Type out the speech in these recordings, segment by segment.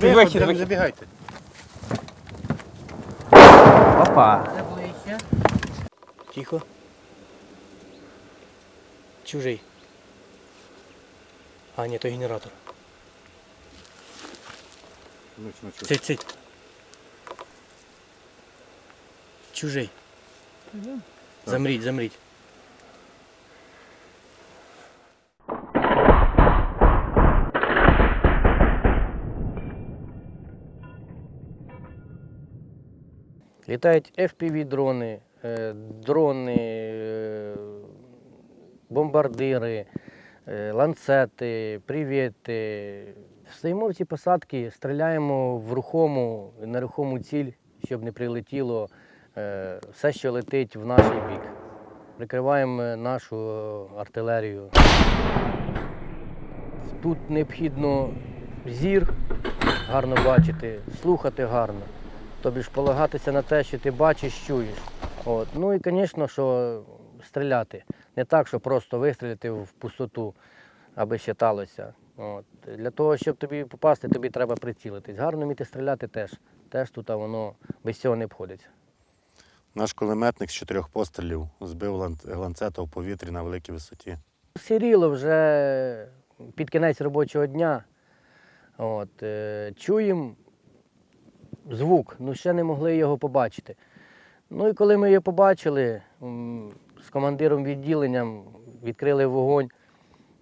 Вихід, вихід. забігайте. Опа. Це ближче. Тихо. Чужий. А, ні, то генератор. Ну. Цить, цить. Чужий. Замріть, замріть. Літають FPV-дрони, е, дрони, е, бомбардири, е, ланцети, привіти. Стоїмо в ці посадки, стріляємо в рухому, нерухому ціль, щоб не прилетіло все, що летить в наш бік. Прикриваємо нашу артилерію. Тут необхідно зір гарно бачити, слухати гарно. Тобі ж полагатися на те, що ти бачиш, чуєш. От. Ну і, звісно, що стріляти. Не так, що просто вистрілити в пустоту, аби щиталося. От. Для того, щоб тобі попасти, тобі треба прицілитись. Гарно вміти стріляти теж. Теж тут а воно без цього не обходиться. Наш кулеметник з чотирьох пострілів збив лан- ланцета в повітрі на великій висоті. Сіріло вже під кінець робочого дня. От, е, чуємо звук, ну ще не могли його побачити. Ну і коли ми його побачили, з командиром відділенням відкрили вогонь,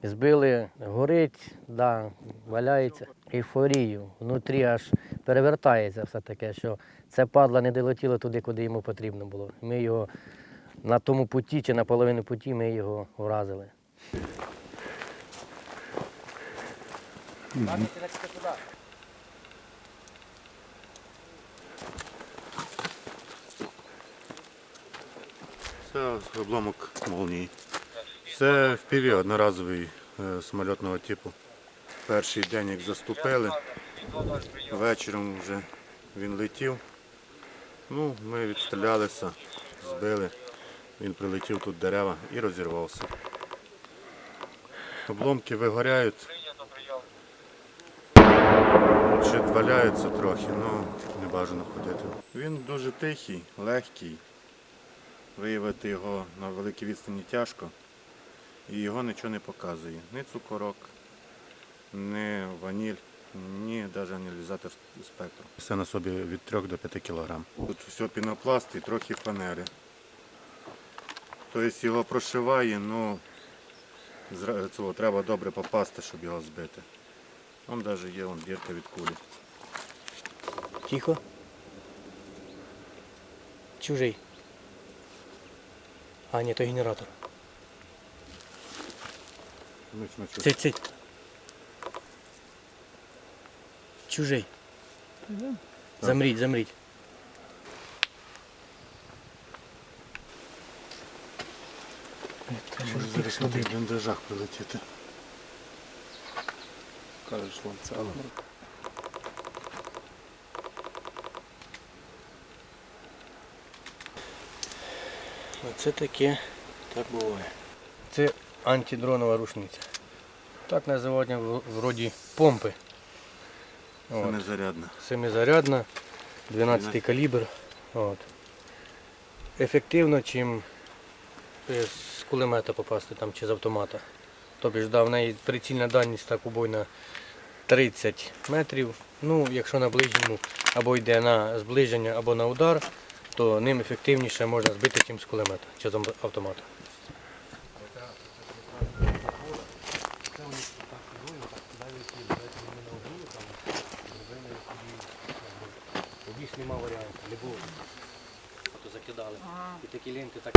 збили, горить, да, валяється. Ейфорію. Внутрі аж перевертається все таке, що це падла не долетіло туди, куди йому потрібно було. Ми його на тому путі чи на половину путі ми його вразили. Це обломок молнії. Це впіві одноразовий е, самольотного типу. Перший день, як заступили, вечором вже він летів. Ну, ми відстрілялися, збили. Він прилетів тут дерева і розірвався. Обломки вигоряють. Ще валяються трохи, ну не бажано ходити. Він дуже тихий, легкий. Виявити його на великій відстані тяжко. І його нічого не показує. Ні цукорок, ні ваніль, ні навіть аналізатор спектру. Все на собі від 3 до 5 кг. Тут все пінопласт і трохи фанери. Тобто його прошиває, ну цього треба добре попасти, щоб його збити. Там навіть є вон, дірка від кулі. Тихо. Чужий. А, ні, то генератор. Цить, цить. Чужий. Замріть, замріть. Може зараз на тих бліндажах прилетіти. Кажеш, ланцет. Оце таке, так буває. Це антидронова рушниця. Так називають вроді помпи. От. незарядна. Семизарядна, 12 калібр. От. Ефективно, чим е, з кулемета попасти там, чи з автомата. Тобі ж да, в неї прицільна дальність так убойна 30 метрів. Ну, якщо на ближньому або йде на зближення, або на удар, то ним ефективніше можна збити, ніж з кулемета чи з автомата. Нема варіантів, не було. То закидали. І такі ленти так.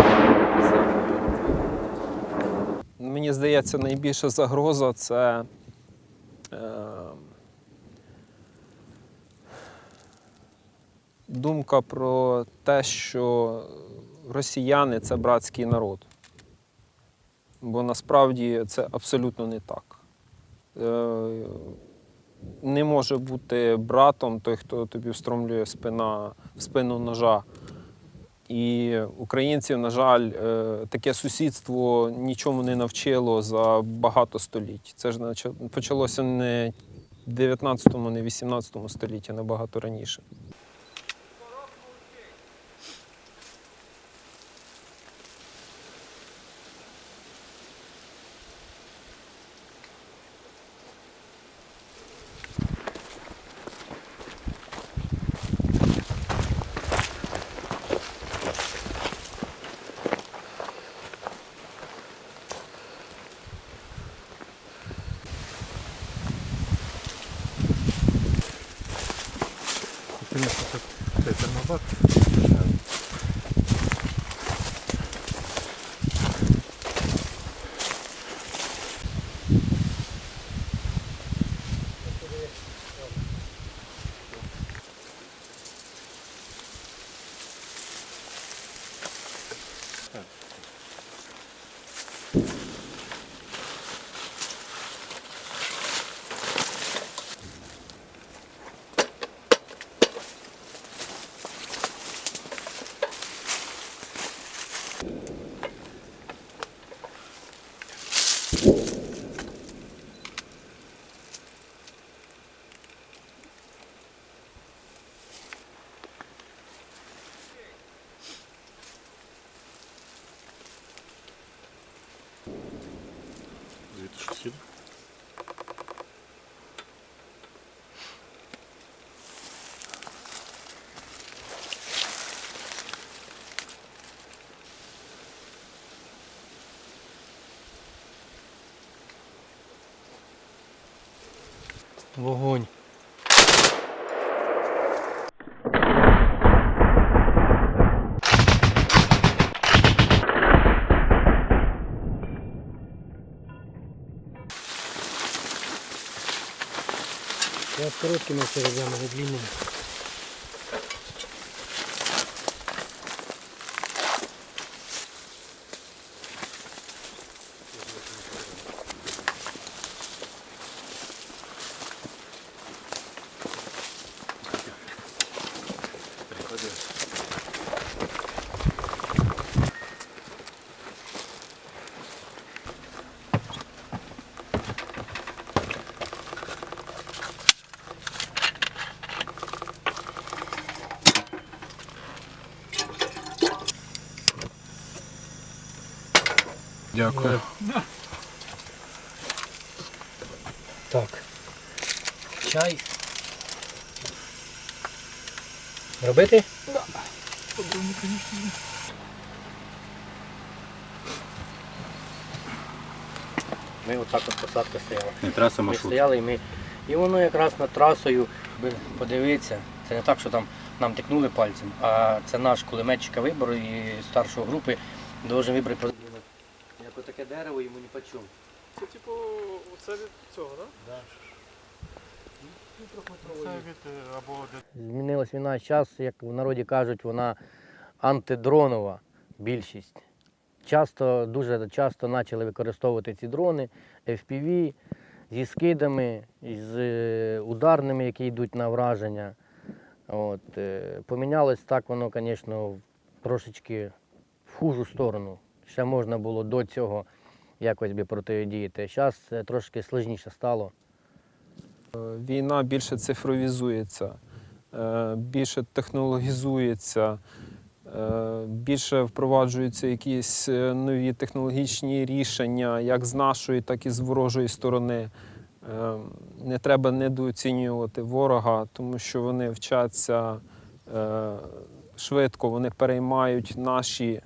Мені здається, найбільша загроза це думка про те, що росіяни це братський народ. Бо насправді це абсолютно не так. Е, не може бути братом той, хто тобі встромлює спина, в спину ножа І українців, на жаль, е, таке сусідство нічому не навчило за багато століть. Це ж почалося не в 19-му, не в 18 столітті, набагато раніше. 待って。Вогонь. Я з короткими середями, длинними. Дякую. Так. Чай. Робити? Ми отак от посадка стояла. Не траса Ми маршрут. стояли і ми. І воно якраз над трасою, ви подивіться, це не так, що там нам тикнули пальцем, а це наш кулеметчика вибору і старшої групи должен вибрати. Як отаке дерево йому ні по чому. Це типу, оце від цього, так? Да. Це від або Змінилась війна час, як в народі кажуть, вона антидронова більшість. Часто, дуже часто почали використовувати ці дрони FPV зі скидами, з е, ударними, які йдуть на враження. От, е, помінялось так воно, звісно, трошечки в хужу сторону. Ще можна було до цього якось би протидіяти. Зараз трошки сложніше стало. Війна більше цифровізується, е, більше технологізується, е, більше впроваджуються якісь е, нові технологічні рішення, як з нашої, так і з ворожої сторони. Е, Не треба недооцінювати ворога, тому що вони вчаться е, швидко, вони переймають наші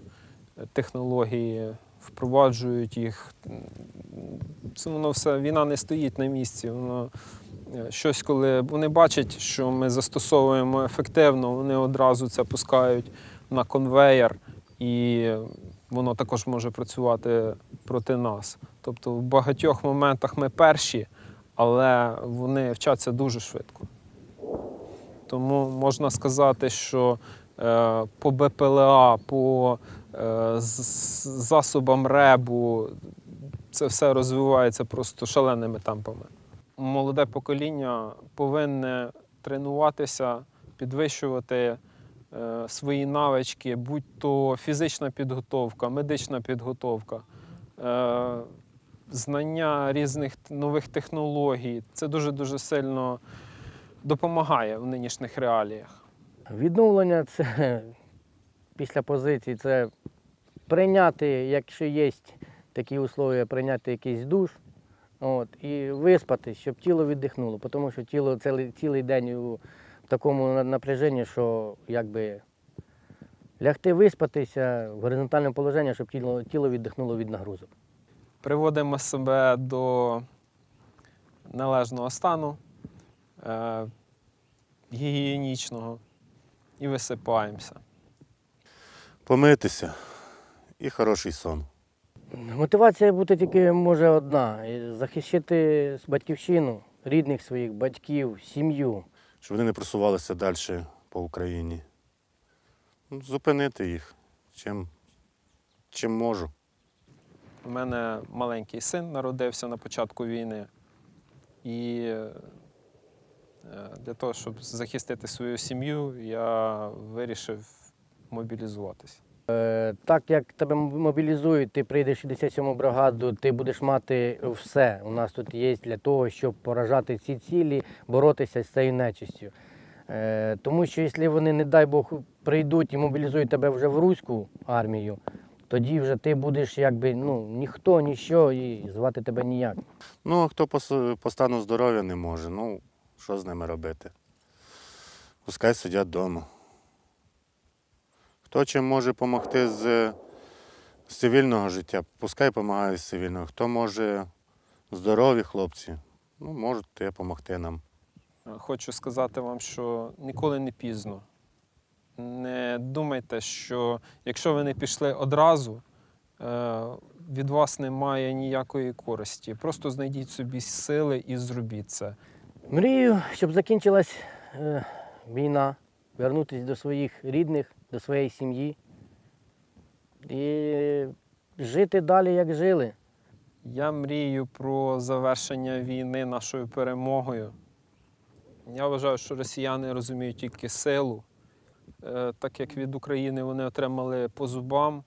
технології, впроваджують їх. Це воно все, війна не стоїть на місці. Воно Е, Щось, коли вони бачать, що ми застосовуємо ефективно, вони одразу це пускають на конвеєр, і воно також може працювати проти нас. Тобто в багатьох моментах ми перші, але вони вчаться дуже швидко. Тому можна сказати, що е, по БПЛА, по з- засобам ребу це все розвивається просто шаленими темпами молоде покоління повинне тренуватися, підвищувати е, свої навички, будь то фізична підготовка, медична підготовка, е, знання різних нових технологій. Це дуже-дуже сильно допомагає в нинішніх реаліях. Відновлення це після позиції, це прийняти, якщо є такі условия, прийняти якийсь душ от, і виспатись, щоб тіло віддихнуло. Тому що тіло цілий, цілий день у такому напряженні, що якби лягти виспатися в горизонтальному положенні, щоб тіло, тіло віддихнуло від нагрузок. Приводимо себе до належного стану, е, гігієнічного і висипаємося. Помитися і хороший сон. Мотивація бути тільки може одна і захищати батьківщину, рідних своїх, батьків, сім'ю. щоб вони не просувалися далі по Україні. Ну, Зупинити їх чим, чим можу. У мене маленький син народився на початку війни. І е, для того, щоб захистити свою сім'ю, я вирішив мобілізуватися. Е, Так як тебе мобілізують, ти прийдеш в 67-му бригаду, ти будеш мати все. У нас тут є для того, щоб поражати ці цілі, боротися з цією нечистю. Е, Тому що якщо вони, не дай Бог, прийдуть і мобілізують тебе вже в руську армію, тоді вже ти будеш якби ну, ніхто, ніщо, і звати тебе ніяк. Ну, а хто по, по стану здоров'я не може, ну, що з ними робити? Пускай сидять вдома. Хто чим може допомогти з, з цивільного життя, пускай допомагає з цивільного. Хто може здорові хлопці, ну, можуть допомогти нам. Хочу сказати вам, що ніколи не пізно. Не думайте, що якщо ви не пішли одразу, е, від вас немає ніякої користі. Просто знайдіть собі сили і зробіть це. Мрію, щоб закінчилась е, війна, вернутися до своїх рідних, до своєї сім'ї і жити далі, як жили. Я мрію про завершення війни нашою перемогою. Я вважаю, що росіяни розуміють тільки силу, Е, так як від України вони отримали по зубам.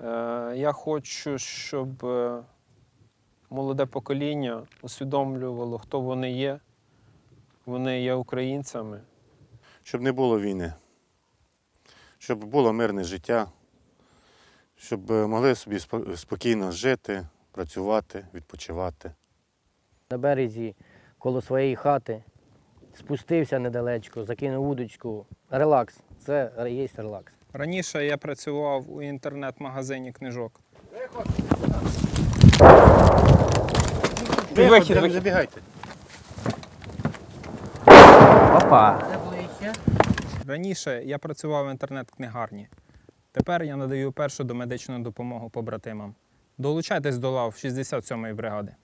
Е, Я хочу, щоб е, молоде покоління усвідомлювало, хто вони є. Вони є українцями. щоб не було війни, щоб було мирне життя, щоб е, могли собі спокійно жити, працювати, відпочивати. На березі коло своєї хати спустився недалечко, закинув удочку. Релакс. Це є релакс. Раніше я працював у інтернет-магазині книжок. Вихід, вихід. Забігайте. Опа! Раніше я працював в інтернет-книгарні. Тепер я надаю першу домедичну допомогу побратимам. Долучайтесь до лав 67-ї бригади.